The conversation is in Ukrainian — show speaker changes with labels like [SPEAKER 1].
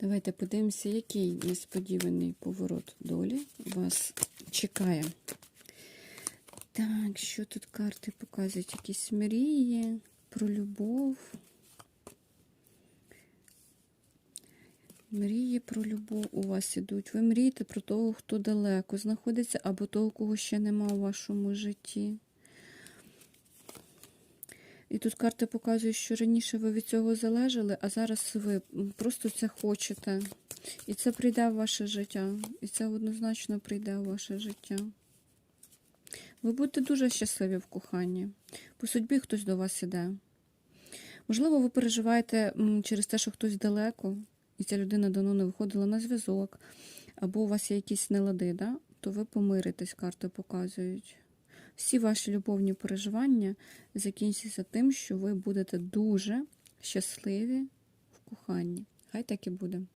[SPEAKER 1] Давайте подивимося, який несподіваний поворот долі вас чекає. Так, що тут карти показують? Якісь мрії про любов. Мрії про любов у вас ідуть. Ви мрієте про того, хто далеко знаходиться, або того, кого ще нема у вашому житті. І тут карти показують, що раніше ви від цього залежали, а зараз ви просто це хочете. І це прийде в ваше життя. І це однозначно прийде в ваше життя. Ви будете дуже щасливі в коханні. По судьбі хтось до вас іде. Можливо, ви переживаєте через те, що хтось далеко, і ця людина давно не виходила на зв'язок, або у вас є якісь нелади, да? то ви помиритесь, карти показують. Всі ваші любовні переживання закінчаться тим, що ви будете дуже щасливі в коханні. Хай так і буде.